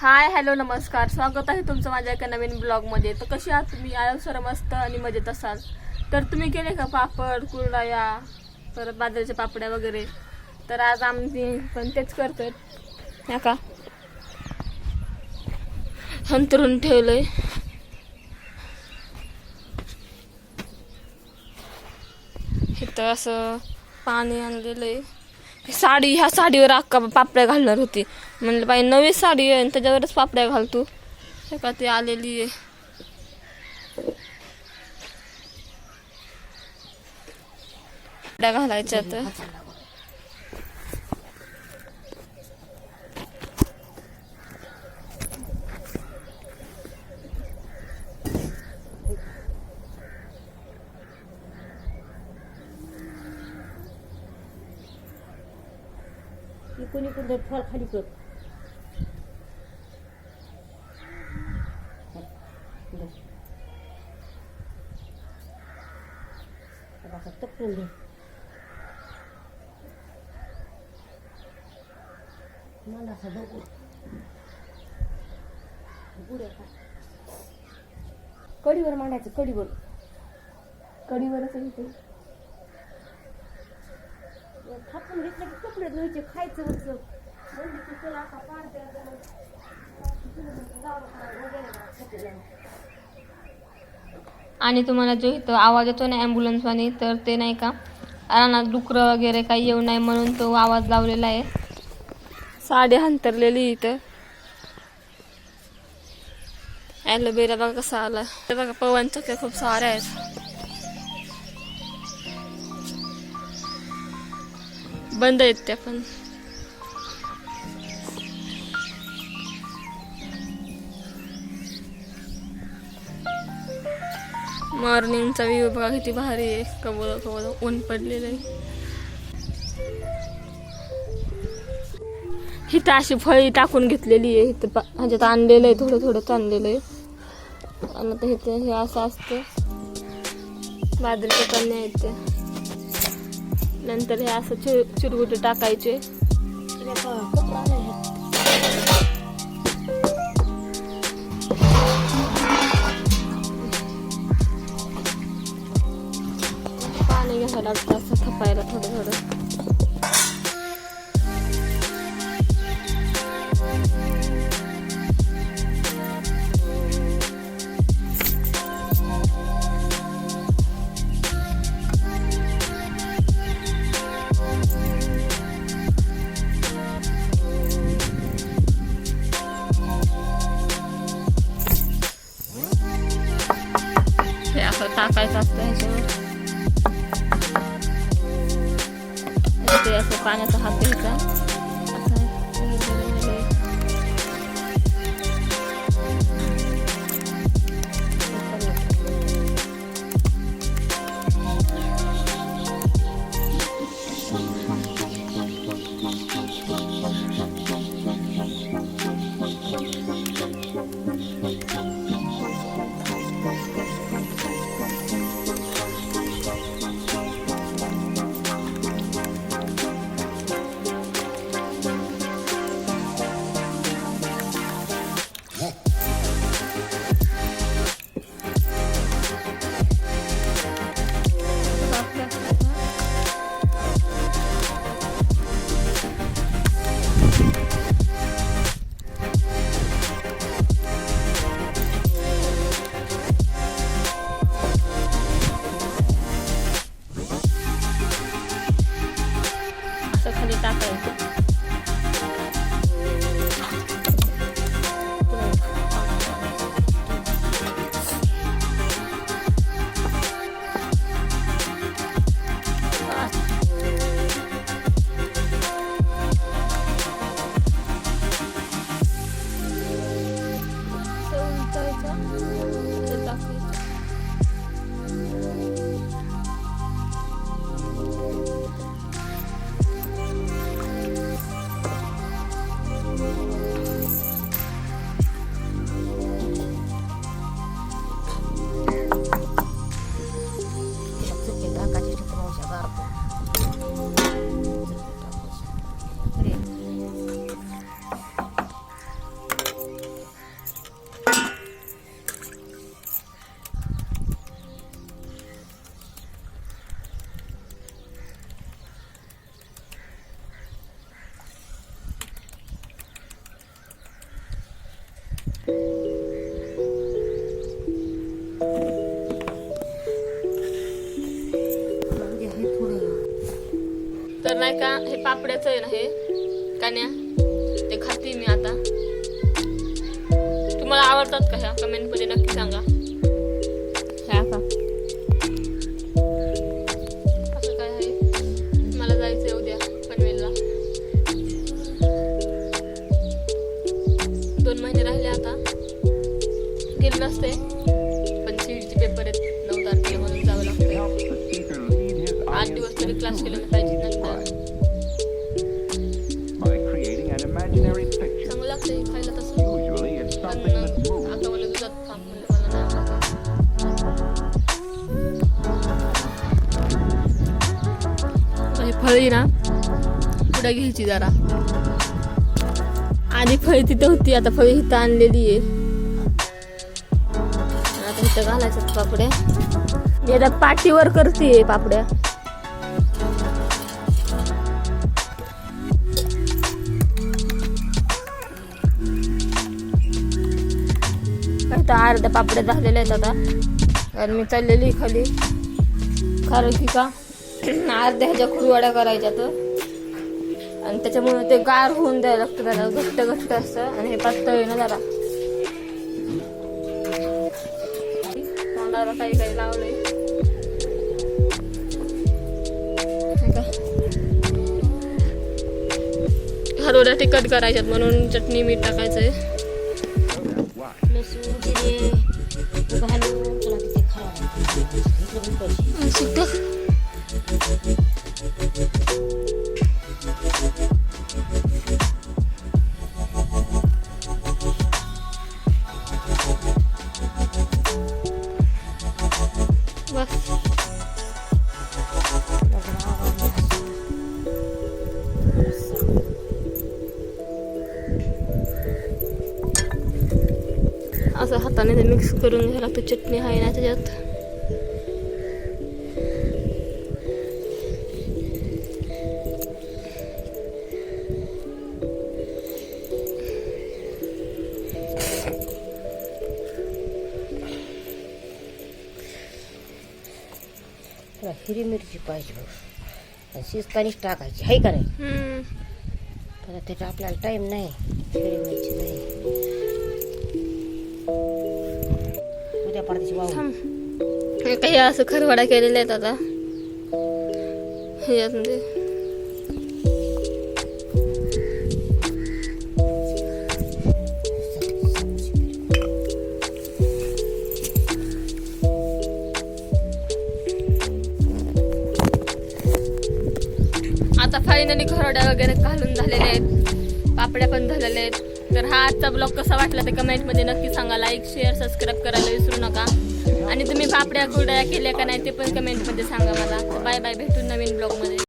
Hi hello नमस्कार. स्वागत आहे तुमचं माझ्या एका नवीन ब्लॉगमध्ये. तर कशी आहात तुम्ही? आयो सर मस्त आणि मजेत असाल. तर तुम्ही केले का पापड कुरडया परत बाजरीच्या पापड्या वगैरे? तर आज आम्ही पण तेच करतो ह्या का? हंतरून ठेवलंय. इथं असं पाणी आणलेलं आहे साडी ह्या साडीवर अक्का पापड्या घालणार होती. म्हणलं बाई नवी साडी आहे आणि त्याच्यावरच पापड्या घालतो हे का ती आलेली आहे. पापड्या घालायच्या तर कोणी कोणतं फळ खाली कर. असं टपकून घे. मला असं बघू पुढे कढीवर मांडायचं कडीवर कढीवरच येते थापून घेतलं की कपडे धुवायचे खायचं की आता आणि तुम्हाला जो इथं आवाज येतो ना ॲम्ब्युलन्सवानी तर ते नाही का रानात डुकरं वगैरे काही येऊ नये म्हणून तो आवाज लावलेला आहे. साडी हंतरलेली इथं. ॲलोवेरा बघा कसा आला ते बघा पवन चक्या खूप साऱ्या आहेत. बंद आहेत त्या पण. मॉर्निंगचा व्ह्यू बघा किती भारी आहे. कबोल कबोल ऊन पडलेलं आहे. हिथं अशी फळी टाकून घेतलेली आहे. इथं ह्याच्यात म्हणजे आणलेलं आहे थोडं थोडं आणलेलं आहे. आणि आता इथं हे असं असतं. बाजरीचे कन्या आहेत नंतर हे असं चिर चिरगुटे टाकायचे. पाणी घ्यायला लागतं असं थपायला थोडं थोडं टाकायचं असतं ह्याच्यावर. ते असं पाण्याचा हात घ्यायचा. Jakarta. का हे पापड्याचं आहे ना हे? कान्या ते खाते मी आता. तुम्हाला आवडतात का ह्या? कमेंटमध्ये नक्की सांगा. ह्या का असं काय आहे? मला जायचंय उद्या पनवेलला. दोन महिने राहिले आता. गेले नसते आवडत. फळी ना पुढे घ्यायची जरा. आधी फळी तिथे होती आता फळी इथं आणलेली आहे. आता इथं घालायचं पापड्या. मी आता पाठीवर करते पापड्या. अर्ध्या पापड्या झालेल्या आहेत आता. आणि मी चाललेली खाली. कारण की का? अर्ध्या ह्याच्या खुरवाड्या करायच्या तर. आणि त्याच्यामुळे ते गार होऊन द्यायला लागतं त्याला घट्ट घट्ट असतं आणि हे पातळ आहे ना जरा. तोंडाला काही काही लावलंय. का? हरवड्या तिखट करायच्यात म्हणून चटणी मीठ टाकायचंय? लसूण जिरे घालून हाताने ते मिक्स करून घ्यायला लागतं. चटणी आहे ना त्याच्यात. हिरवी मिरची पाहिजे आणि शिजतानीच टाकायची आहे का नाही. पण त्याचा आपल्याला टाईम नाही हिरवी मिरची थांब. हे काही असं खरवडा केलेला आहेत आता ह्याच्यात ते आता फायनली खरवड्या वगैरे घालून झालेल्या आहेत. पापड्या पण झालेल्या आहेत. तर हा आजचा ब्लॉग कसा वाटला ते कमेंटमध्ये नक्की सांगा. लाईक शेअर सबस्क्राईब करायला विसरू नका. आणि तुम्ही पापड्या कुरड्या केल्या का नाही ते पण कमेंटमध्ये सांगा मला. बाय बाय भेटून नवीन ब्लॉगमध्ये